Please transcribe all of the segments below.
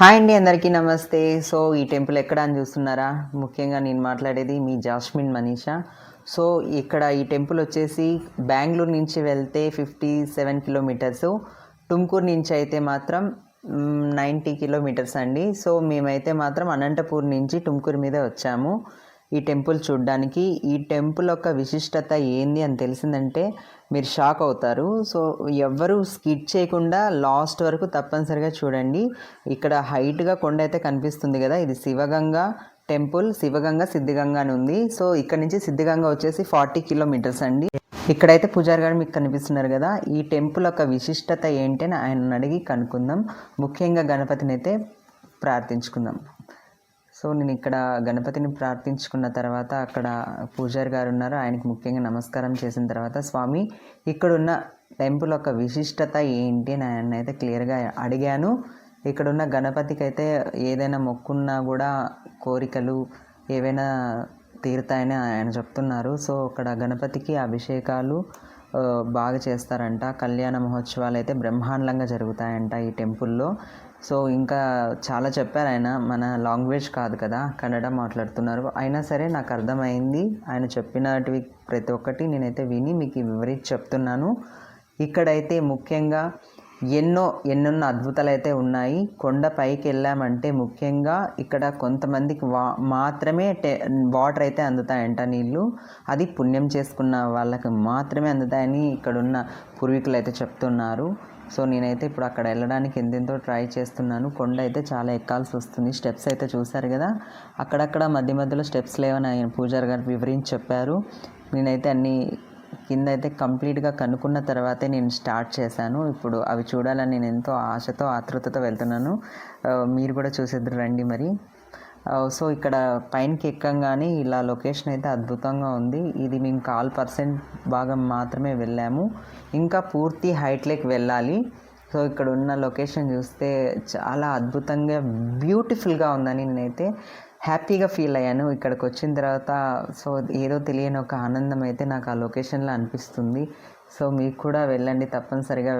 Hi అండి అందరికీ నమస్తే. సో ఈ టెంపుల్ ఎక్కడ అని చూస్తున్నారా? ముఖ్యంగా నేను మాట్లాడేది మీ జాస్మిన్ మనీషా. సో ఇక్కడ ఈ టెంపుల్ వచ్చేసి బెంగళూరు నుంచి వెళ్తే ఫిఫ్టీ సెవెన్ కిలోమీటర్స్ టుమ్కూరు నుంచి అయితే మాత్రం నైంటీ కిలోమీటర్స్ అండి. సో మేమైతే మాత్రం అనంతపూర్ నుంచి టుమ్కూరు మీద వచ్చాము. ఈ టెంపుల్ చూడడానికి. ఈ టెంపుల్ యొక్క విశిష్టత ఏంది అని తెలిసిందంటే మీరు షాక్ అవుతారు. సో ఎవ్వరు స్కిట్ చేయకుండా లాస్ట్ వరకు తప్పనిసరిగా చూడండి. ఇక్కడ హైట్గా కొండ అయితే కనిపిస్తుంది కదా ఇది శివగంగ టెంపుల్ శివగంగ సిద్ధిగంగ అని ఉంది. సో ఇక్కడ నుంచి సిద్ధిగంగ వచ్చేసి ఫార్టీ కిలోమీటర్స్ అండి. ఇక్కడైతే పూజారి గారు మీకు కనిపిస్తున్నారు కదా ఈ టెంపుల్ యొక్క విశిష్టత ఏంటి అని ఆయన అడిగి కనుక్కుందాం. ముఖ్యంగా గణపతిని అయితే ప్రార్థించుకుందాం. సో నేను ఇక్కడ గణపతిని ప్రార్థించుకున్న తర్వాత అక్కడ పూజారి గారు ఉన్నారు. ఆయనకి ముఖ్యంగా నమస్కారం చేసిన తర్వాత స్వామి ఇక్కడున్న టెంపుల్ యొక్క విశిష్టత ఏంటి? అని ఆయన అయితే క్లియర్గా అడిగాను. ఇక్కడున్న గణపతికి అయితే ఏదైనా మొక్కున్నా కూడా కోరికలు ఏవైనా తీరుతాయని ఆయన చెప్తున్నారు. సో అక్కడ గణపతికి అభిషేకాలు బాగా చేస్తారంట. కళ్యాణ మహోత్సవాలు అయితే బ్రహ్మాండంగా జరుగుతాయంట ఈ టెంపుల్లో. సో ఇంకా చాలా చెప్పారు ఆయన. మన లాంగ్వేజ్ కాదు కదా కన్నడ మాట్లాడుతున్నారు. అయినా సరే నాకు అర్థమైంది. ఆయన చెప్పినటివి ప్రతి ఒక్కటి నేనైతే విని మీకు వివరించి చెప్తున్నాను. ఇక్కడైతే ముఖ్యంగా ఎన్నో ఎన్నెన్నో అద్భుతాలు అయితే ఉన్నాయి. కొండ పైకి వెళ్ళామంటే ముఖ్యంగా ఇక్కడ కొంతమందికి వా మాత్రమే టే వాటర్ అయితే అందుతాయంట నీళ్ళు అది పుణ్యం చేసుకున్న వాళ్ళకి మాత్రమే అందుతాయని ఇక్కడున్న పూర్వీకులు అయితే చెప్తున్నారు. సో నేనైతే ఇప్పుడు అక్కడ వెళ్ళడానికి ఎంతెంతో ట్రై చేస్తున్నాను. కొండ అయితే చాలా ఎక్కాల్సి వస్తుంది. స్టెప్స్ అయితే చూశారు కదా. అక్కడక్కడ మధ్య మధ్యలో స్టెప్స్ లేవని ఆయన పూజారి గారు వివరించి చెప్పారు. నేనైతే అన్ని కింద అయితే కంప్లీట్గా కనుక్కున్న తర్వాతే నేను స్టార్ట్ చేశాను. ఇప్పుడు అవి చూడాలని నేను ఎంతో ఆశతో ఆతృతతో వెళ్తున్నాను. మీరు కూడా చూసేద్దరు రండి మరి. సో ఇక్కడ పైనకి ఎక్కంగానే ఇలా లొకేషన్ అయితే అద్భుతంగా ఉంది. ఇది మేము కాల్ పర్సెంట్ భాగం మాత్రమే వెళ్ళాము. ఇంకా పూర్తి హైట్లోకి వెళ్ళాలి. సో ఇక్కడ ఉన్న లొకేషన్ చూస్తే చాలా అద్భుతంగా బ్యూటిఫుల్గా ఉందని నేనైతే హ్యాపీగా ఫీల్ అయ్యాను. ఇక్కడికి వచ్చిన తర్వాత సో ఏదో తెలియని ఒక ఆనందం అయితే నాకు ఆ లొకేషన్లో అనిపిస్తుంది. సో మీకు కూడా వెళ్ళండి తప్పనిసరిగా.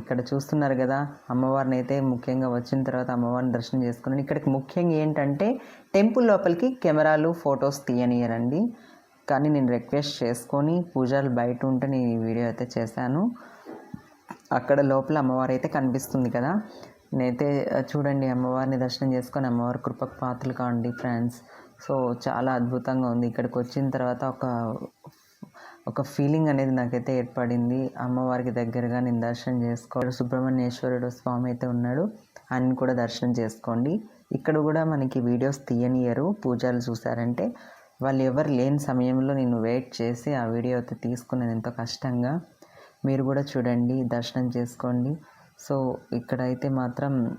ఇక్కడ చూస్తున్నారు కదా అమ్మవారిని అయితే ముఖ్యంగా వచ్చిన తర్వాత అమ్మవారిని దర్శనం చేసుకున్నాను. ఇక్కడికి ముఖ్యంగా ఏంటంటే టెంపుల్ లోపలికి కెమెరాలు ఫొటోస్ తీయనియరండి కానీ నేను రిక్వెస్ట్ చేసుకొని పూజలు బయట ఉంటే నేను ఈ వీడియో అయితే చేశాను. అక్కడ లోపల అమ్మవారు అయితే కనిపిస్తుంది కదా. నేనైతే చూడండి అమ్మవారిని దర్శనం చేసుకొని అమ్మవారి కృపకు పాత్రలు కావండి ఫ్రెండ్స్. సో చాలా అద్భుతంగా ఉంది. ఇక్కడికి వచ్చిన తర్వాత ఒక ఒక ఫీలింగ్ అనేది నాకైతే ఏర్పడింది. అమ్మవారికి దగ్గరగా నేను దర్శనం చేసుకోవడం సుబ్రహ్మణ్యేశ్వరుడు స్వామి అయితే ఉన్నాడు. ఆయన కూడా దర్శనం చేసుకోండి. ఇక్కడ కూడా మనకి వీడియోస్ తీయనియరు. పూజలు చూసారంటే వాళ్ళు ఎవరు లేని సమయంలో నేను వెయిట్ చేసి ఆ వీడియో అయితే తీసుకున్నాను ఎంతో కష్టంగా. మీరు కూడా చూడండి దర్శనం చేసుకోండి. సో ఇక్కడైతే మాత్రం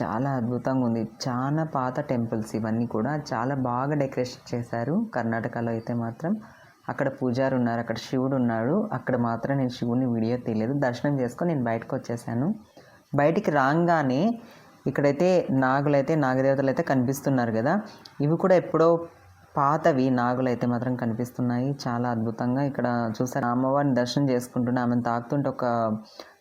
చాలా అద్భుతంగా ఉంది. చాలా పాత టెంపుల్స్ ఇవన్నీ కూడా చాలా బాగా డెకరేషన్ చేశారు. కర్ణాటకలో అయితే మాత్రం అక్కడ పూజారు ఉన్నారు అక్కడ శివుడు ఉన్నాడు. అక్కడ మాత్రం నేను శివుని వీడియో తీయలేదు. దర్శనం చేసుకొని నేను బయటకు వచ్చేసాను. బయటికి రాగానే ఇక్కడైతే నాగులైతే నాగదేవతలు అయితే కనిపిస్తున్నారు కదా. ఇవి కూడా ఎప్పుడో పాతవి. నాగులు అయితే మాత్రం కనిపిస్తున్నాయి. చాలా అద్భుతంగా ఇక్కడ చూసారు. అమ్మవారిని దర్శనం చేసుకుంటున్నా ఆమెను తాకుతుంటే ఒక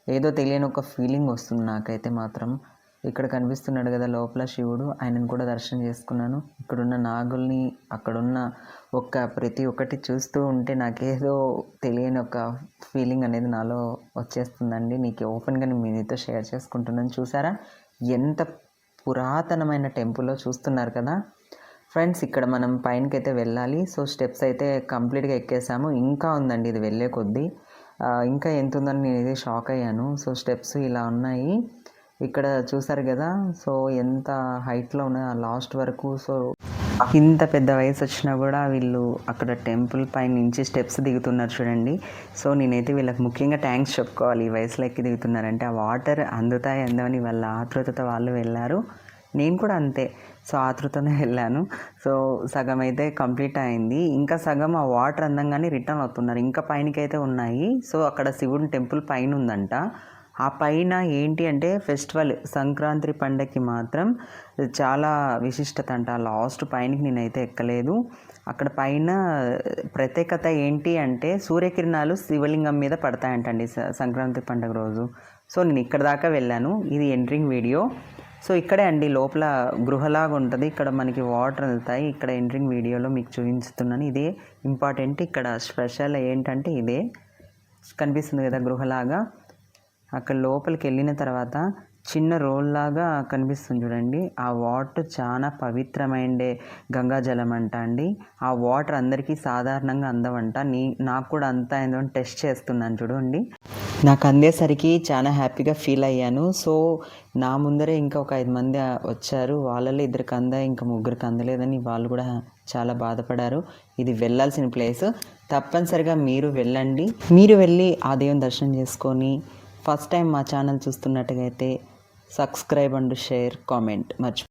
ఏదో తెలియని ఒక ఫీలింగ్ వస్తుంది నాకైతే మాత్రం. ఇక్కడ కనిపిస్తున్నాడు కదా లోపల శివుడు ఆయనను కూడా దర్శనం చేసుకున్నాను. ఇక్కడున్న నాగుల్ని అక్కడున్న ఒక్క ప్రతి ఒక్కటి చూస్తూ ఉంటే నాకేదో తెలియని ఒక ఫీలింగ్ అనేది నాలో వచ్చేస్తుందండి. నీకు ఓపెన్గా నేను మీతో షేర్ చేసుకుంటున్నాను. చూసారా? ఎంత పురాతనమైన టెంపుల్లో చూస్తున్నారు కదా? ఫ్రెండ్స్ ఇక్కడ మనం పైనకైతే వెళ్ళాలి. సో స్టెప్స్ అయితే కంప్లీట్గా ఎక్కేసాము. ఇంకా ఉందండి ఇది వెళ్ళే కొద్దీ. ఇంకా ఎంత ఉందని నేను ఇది షాక్ అయ్యాను. సో స్టెప్స్ ఇలా ఉన్నాయి. ఇక్కడ చూసారు కదా సో ఎంత హైట్లో ఉన్నాయి ఆ లాస్ట్ వరకు. సో ఇంత పెద్ద వయసు వచ్చినా కూడా వీళ్ళు అక్కడ టెంపుల్ పై నుంచి స్టెప్స్ దిగుతున్నారు చూడండి. సో నేనైతే వీళ్ళకి ముఖ్యంగా థ్యాంక్స్ చెప్పుకోవాలి. ఈ వయసులో ఎక్కి దిగుతున్నారంటే ఆ వాటర్ అందుతాయి అందమని వాళ్ళ ఆతృతతో వాళ్ళు వెళ్ళారు. నేను కూడా అంతే. సో ఆతృతనే వెళ్ళాను. సో సగం అయితే కంప్లీట్ అయింది. ఇంకా సగం ఆ వాటర్ అందంగానే రిటర్న్ అవుతున్నారు. ఇంకా పైనకైతే ఉన్నాయి. సో అక్కడ శివుని టెంపుల్ పైన ఉందంట ఆ పైన ఏంటి అంటే ఫెస్టివల్ సంక్రాంతి పండగకి మాత్రం చాలా విశిష్టత అంట. లాస్ట్ పైనకి నేనైతే ఎక్కలేదు. అక్కడ పైన ప్రత్యేకత ఏంటి అంటే సూర్యకిరణాలు శివలింగం మీద పడతాయంటండి స- సంక్రాంతి పండుగ రోజు. సో నేను ఇక్కడ దాకా వెళ్ళాను. ఇది ఎంట్రింగ్ వీడియో. సో ఇక్కడే అండి లోపల గృహలాగా ఉంటుంది. ఇక్కడ మనకి వాటర్ వెళ్తాయి. ఇక్కడ ఎంట్రింగ్ వీడియోలో మీకు చూపించుతున్నాను ఇదే ఇంపార్టెంట్. ఇక్కడ స్పెషల్ ఏంటంటే ఇదే కనిపిస్తుంది కదా గృహలాగా. అక్కడ లోపలికి వెళ్ళిన తర్వాత చిన్న రోల్ లాగా కనిపిస్తుంది చూడండి. ఆ వాటర్ చాలా పవిత్రమైండే గంగాజలం అంట అండి. ఆ వాటర్ అందరికీ సాధారణంగా అందవంట. నీ నాకు కూడా అంతా ఏందో టెస్ట్ చేస్తున్నాను చూడండి. నాకు అందేసరికి చాలా హ్యాపీగా ఫీల్ అయ్యాను. సో నా ముందరే ఇంకా ఒక ఐదు మంది వచ్చారు. వాళ్ళలో ఇద్దరికి అందా ఇంకా ముగ్గురికి అందలేదని వాళ్ళు కూడా చాలా బాధపడారు. ఇది వెళ్ళాల్సిన ప్లేస్. తప్పనిసరిగా మీరు వెళ్ళండి. మీరు వెళ్ళి ఆ దేవుని దర్శనం చేసుకొని ఫస్ట్ టైం మా ఛానల్ చూస్తున్నట్టుగా అయితే సబ్స్క్రైబ్ అండ్ షేర్ కామెంట్ మర్చి